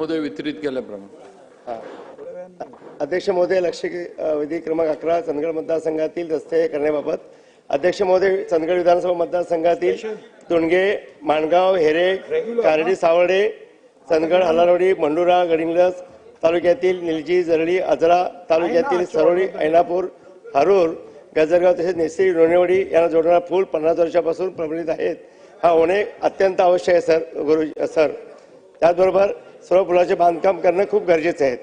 मध्ये वितरित केल्याप्रमाणे. अध्यक्ष महोदय लक्ष विधी क्रमांक अकरा चंदगड मतदारसंघातील रस्ते करण्याबाबत. अध्यक्ष महोदय चंदगड विधानसभा मतदारसंघातील तुणगे माणगाव हेरे कारडी सावर्डे चंदगड हलारवाडी मंडुरा गडिंग्लज तालुक्यातील निलजी जरळी आजरा तालुक्यातील सरोळी ऐनापूर हरूर गजरगाव तसेच नेसरी लोणेवाडी यांना जोडणारा पूल पन्नास वर्षापासून प्रबलित आहेत. हा होणे अत्यंत आवश्यक आहे सर गुरु सर. त्याचबरोबर सर्व पुलाचे बांधकाम करणं खूप गरजेचे आहे.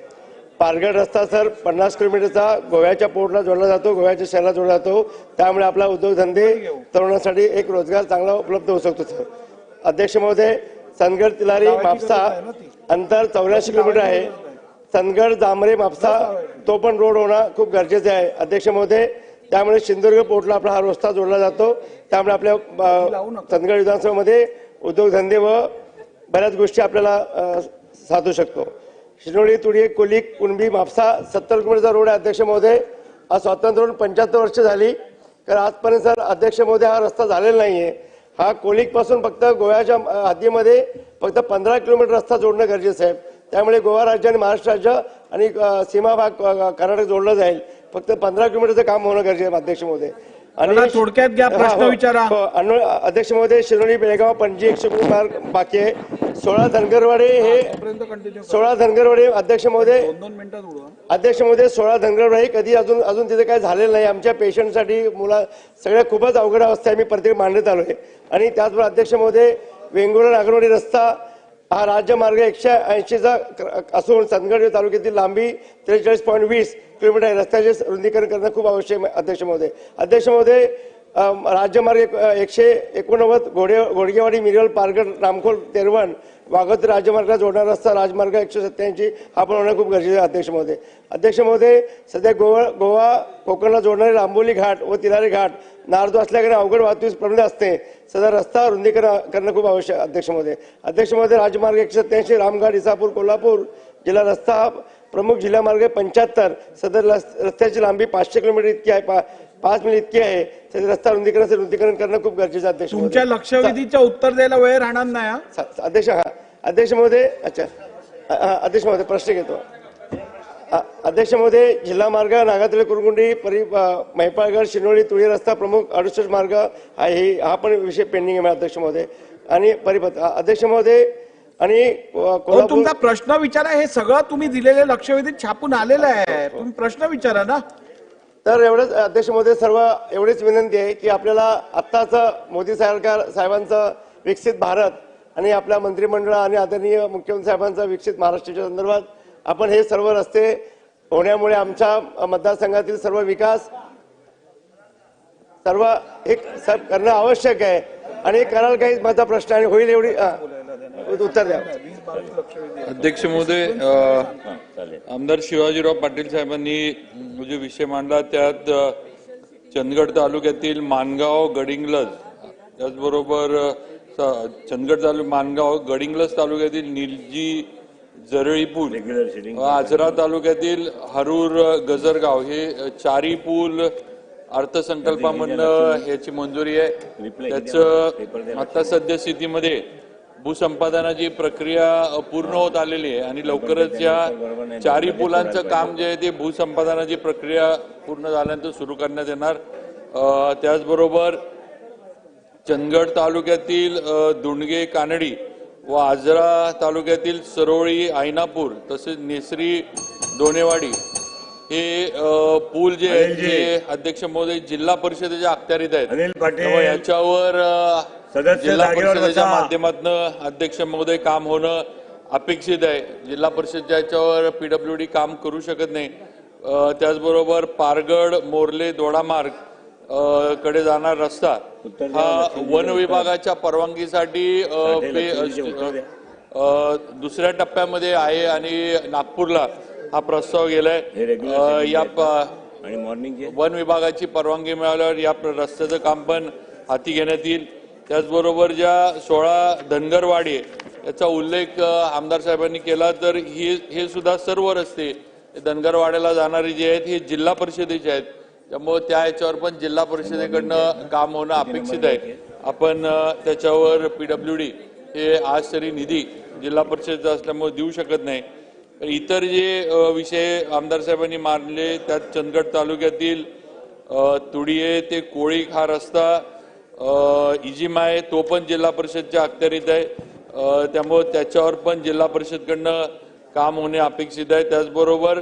पारगड रस्ता सर पन्नास किलोमीटरचा गोव्याच्या पोर्टला जोडला जातो गोव्याच्या शहराला जोडला जातो. त्यामुळे आपला उद्योगधंदे तरुणांसाठी एक रोजगार चांगला उपलब्ध होऊ शकतो सर. अध्यक्ष महोदय चंदगड तिलारी मापसा अंतर चौऱ्याऐंशी किलोमीटर आहे. चंदगड जांभरे मापसा तो पण रोड होणं खूप गरजेचे आहे. अध्यक्ष महोदय त्यामुळे सिंधुदुर्ग पोर्टला आपला हा रस्ता जोडला जातो. त्यामुळे आपल्या चंदगड विधानसभेमध्ये उद्योगधंदे व बऱ्याच गोष्टी आपल्याला साधू शकतो. शिरोळी तुडी कोलिक कुणबी म्हापसा सत्तर किलोमीटरचा रोड आहे अध्यक्ष महोदय. आज स्वातंत्र्य होऊन पंच्याहत्तर वर्ष झाली. तर आजपर्यंत सर अध्यक्ष महोदय हा रस्ता झालेला नाही आहे हा कोलिकपासून फक्त गोव्याच्या हद्दीमध्ये फक्त पंधरा किलोमीटर रस्ता जोडणं गरजेचं आहे. त्यामुळे गोवा राज्य आणि महाराष्ट्र राज्य आणि सीमा भाग कर्नाटक जोडलं जाईल. फक्त पंधरा किलोमीटरचं काम होणं गरजेचं आहे अध्यक्ष महोदय. मला थोडक्यात घ्या, प्रश्न. विचारा. अनु- अध्यक्ष महोदय शिरोली बेळगाव पणजी एकशे मार्ग बाकी आहे. सोळा धनगरवाडे हे सोळा धनगरवाडे अध्यक्ष महोदय. अध्यक्ष महोदय सोळा धनगरवाडे कधी अजून अजून तिथे काय झालेलं नाही. आमच्या पेशंटसाठी मुला सगळ्या खूपच अवघड अवस्था आहे मी प्रत्येक मांडत आलोय. आणि त्याचबरोबर अध्यक्ष महोदय वेंगुर्ला नागरवाडी रस्ता हा राज्यमार्ग एकशे ऐंशीचा असून चंदगड तालुक्यातील लांबी त्रेचाळीस पॉईंट वीस किलोमीटर रस्त्याचे रुंदीकरण करणं खूप आवश्यक आहे अध्यक्ष महोदय. अध्यक्ष महोदय राज्यमार्ग एक- एकशे एकोणनव्वद घोडे घोडगेवाडी मिरवल पारगड रामखोल तेरवण वाघोत राज्यमार्गाला जोडणारा रस्ता राजमार्ग एकशे सत्याऐंशी हा पण होणं खूप गरजेचं आहे. अध्यक्ष महोदय. अध्यक्ष महोदय सध्या गोवा गोवा कोकणला जोडणारे रांबोली घाट व तिलारी घाट नारदो असल्याकडे अवघड वाहतूक प्रबंध असते. सध्या रस्ता रुंदीकरण करणं खूप आवश्यक अध्यक्ष महोदय. अध्यक्ष महोदय राजमार्ग एकशे सत्याऐंशी रामघाट इसापूर कोल्हापूर जिल्हा रस्ता प्रमुख जिल्हा मार्ग पंच्याहत्तर. सदर रस्त्याची लांबी पाचशे किलोमीटर इतकी आहे. पा- पाच मिनिट इतकी आहे. सध्या रस्ता रुंदीकरण रुंदीकरण करणं खूप गरजेचं आहे, अध्यक्ष तुमच्या महोदय. लक्षवेधीचं उत्तर द्यायला वेळ राहणार नाही हा? अध्यक्ष हा. अध्यक्ष महोदय अच्छा. अध्यक्ष महोदय प्रश्न घेतो. अध्यक्ष महोदय जिल्हा मार्ग नागातळे कुरकुंडी परि अ, महिपाळगड शिनोळी तुळी रस्ता प्रमुख अडुसष्ट मार्ग हा हे हा पण विषय पेंडिंग आहे अध्यक्ष महोदय. आणि परिपथ अध्यक्ष महोदय आणि तुमचा प्रश्न विचारा हे सगळं तुम्ही दिलेले लक्षवेधीत छापून आलेलं आहे. तुम्ही प्रश्न विचारा ना. तर एवढंच अध्यक्ष मोदी सर्व एवढीच विनंती आहे की आपल्याला आत्ताचं मोदी सरकार साहेबांचं विकसित भारत आणि आपल्या मंत्रिमंडळ आणि आदरणीय मुख्यमंत्री साहेबांचा विकसित महाराष्ट्राच्या संदर्भात आपण हे सर्व रस्ते होण्यामुळे आमच्या मतदारसंघातील सर्व विकास सर्व एक सब करणं आवश्यक आहे. आणि कराल काही माझा प्रश्न आणि होईल एवढी उत्तर द्या. अध्यक्ष महोदय आमदार शिवाजीराव पाटील साहेबांनी जो विषय मांडला त्यात चंदगड तालुक्यातील मानगाव गडिंग्लज त्याचबरोबर चंदगड तालुक मानगाव गडिंग्लज तालुक्यातील निलजी जरळी पूल आजरा तालुक्यातील हरूर गजरगाव हे चारी पूल अर्थसंकल्पामधनं ह्याची मंजुरी आहे. त्याचं आता सध्या स्थितीमध्ये भूसंपादनाची प्रक्रिया पूर्ण होत आलेली आहे आणि लवकरच या चारी पुलांचं काम जे आहे ते भूसंपादनाची प्रक्रिया पूर्ण झाल्यानंतर सुरू करण्यात येणार. त्याचबरोबर चंदगड तालुक्यातील दुंडगे कानडी व आजरा तालुक्यातील सरोळी आयनापूर तसेच नेसरी दोनेवाडी हे पूल जे आहेत ते अध्यक्ष महोदय जिल्हा परिषदेच्या अखत्यारीत आहेत अनिल पाटील. याच्यावर जिल्हा परिषदेच्या. माध्यमातून अध्यक्ष महोदय काम होणं अपेक्षित आहे जिल्हा परिषदच्या याच्यावर पीडब्ल्यू डी काम करू शकत नाही त्याचबरोबर पारगड मोर्ले दोडामार्गकडे जाणार रस्ता हा वन. विभागाच्या परवानगीसाठी दुसऱ्या टप्प्यामध्ये आहे आणि नागपूरला हा प्रस्ताव गेलाय. या. प- आणि मॉर्निंगचे वन विभागाची परवानगी मिळाल्यावर या रस्त्याचं काम पण हाती घेण्यात येईल. त्याचबरोबर ज्या सोळा धनगरवाडी याचा उल्लेख आमदार साहेबांनी केला तर ही हे सुद्धा सर्व रस्ते धनगरवाड्याला जाणारे जे आहेत हे जिल्हा परिषदेचे आहेत. त्यामुळे त्या याच्यावर पण जिल्हा परिषदेकडनं काम होणं अपेक्षित आहे. आपण त्याच्यावर पीडब्ल्यू डी हे आज तरी निधी जिल्हा परिषदचा असल्यामुळे देऊ शकत नाही. इतर जे विषय आमदार साहेबांनी मांडले त्यात चंदगड तालुक्यातील तुडिये ते कोळीक हा रस्ता इजिमा आहे तो पण जिल्हा परिषदच्या अखत्यारीत आहे. त्यामुळं त्याच्यावर पण जिल्हा परिषदकडनं काम होणे अपेक्षित आहे. त्याचबरोबर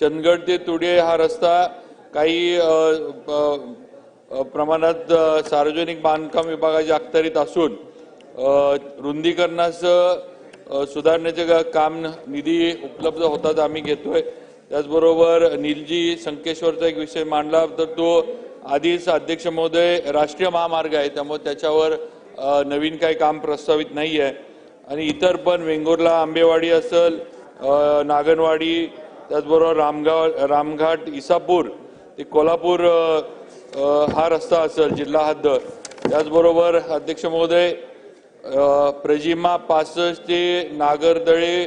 चंदगड ते तुडिये हा रस्ता काही प्रमाणात सार्वजनिक बांधकाम विभागाच्या अखत्यारीत असून रुंदीकरणाचं सुधारण्याचे काम निधी उपलब्ध होतात आम्ही घेतोय. त्याचबरोबर निलजी संकेश्वरचा एक विषय मांडला तर तो आधीच अध्यक्ष महोदय राष्ट्रीय महामार्ग आहे त्यामुळे त्याच्यावर नवीन काही काम प्रस्तावित नाही आहे आणि इतर पण वेंगुर्ला आंबेवाडी असेल नागनवाडी त्याचबरोबर रामगाव रामघाट इसापूर ते कोल्हापूर हा रस्ता असेल जिल्हा हद्द. त्याचबरोबर अध्यक्ष महोदय प्रजिमा पासष्ट ते नागरदळे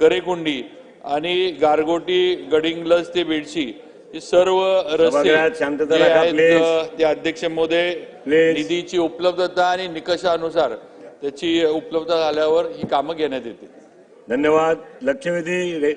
करेकुंडी आणि गारगोटी गडिंग्लज ते बेडशी हे सर्व रस्ते जे आहेत ते अध्यक्ष महोदय. निधीची उपलब्धता आणि निकषानुसार त्याची उपलब्धता झाल्यावर ही कामं घेण्यात येतील. धन्यवाद. लक्षवेधी